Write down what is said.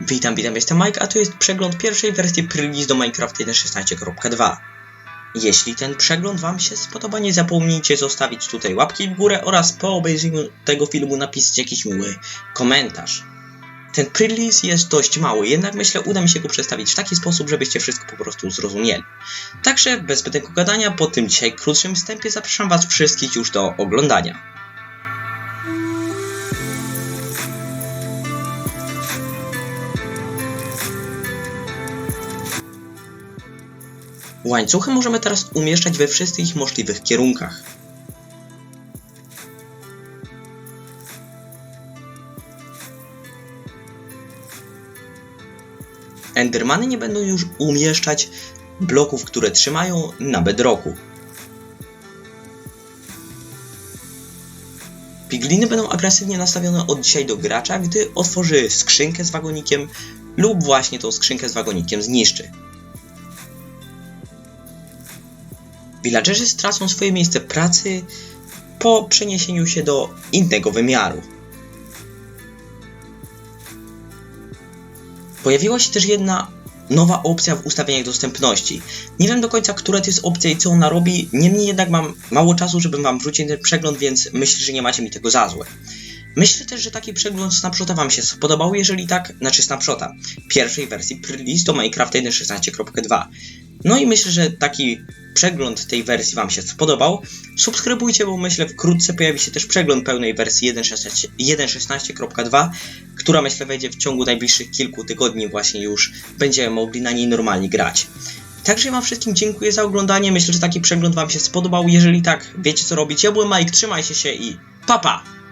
Witam, witam, jestem Mike, a to jest przegląd pierwszej wersji pre-release do Minecraft 1.16.2. Jeśli ten przegląd Wam się spodoba, nie zapomnijcie zostawić tutaj łapki w górę oraz po obejrzeniu tego filmu napisać jakiś miły komentarz. Ten pre-release jest dość mały, jednak myślę uda mi się go przedstawić w taki sposób, żebyście wszystko po prostu zrozumieli. Także bez zbędnego gadania, po tym dzisiaj krótszym wstępie zapraszam Was wszystkich już do oglądania. Łańcuchy możemy teraz umieszczać we wszystkich możliwych kierunkach. Endermany nie będą już umieszczać bloków, które trzymają na bedroku. Pigliny będą agresywnie nastawione od dzisiaj do gracza, gdy otworzy skrzynkę z wagonikiem lub właśnie tą skrzynkę z wagonikiem zniszczy. Villagerzy stracą swoje miejsce pracy po przeniesieniu się do innego wymiaru. Pojawiła się też jedna nowa opcja w ustawieniach dostępności. Nie wiem do końca, która to jest opcja i co ona robi, niemniej jednak mam mało czasu, żebym wam wrzucił ten przegląd, więc myślę, że nie macie mi tego za złe. Myślę też, że taki przegląd snapshota wam się spodobał, jeżeli tak, znaczy snapshota pierwszej wersji pre-release do Minecraft 1.16.2. No i myślę, że taki przegląd tej wersji Wam się spodobał. Subskrybujcie, bo myślę wkrótce pojawi się też przegląd pełnej wersji 1.16 1.16.2, która myślę wejdzie w ciągu najbliższych kilku tygodni właśnie już będziemy mogli na niej normalnie grać. Także ja Wam wszystkim dziękuję za oglądanie. Myślę, że taki przegląd Wam się spodobał. Jeżeli tak, wiecie co robić. Ja byłem Mike, trzymajcie się i papa! Pa!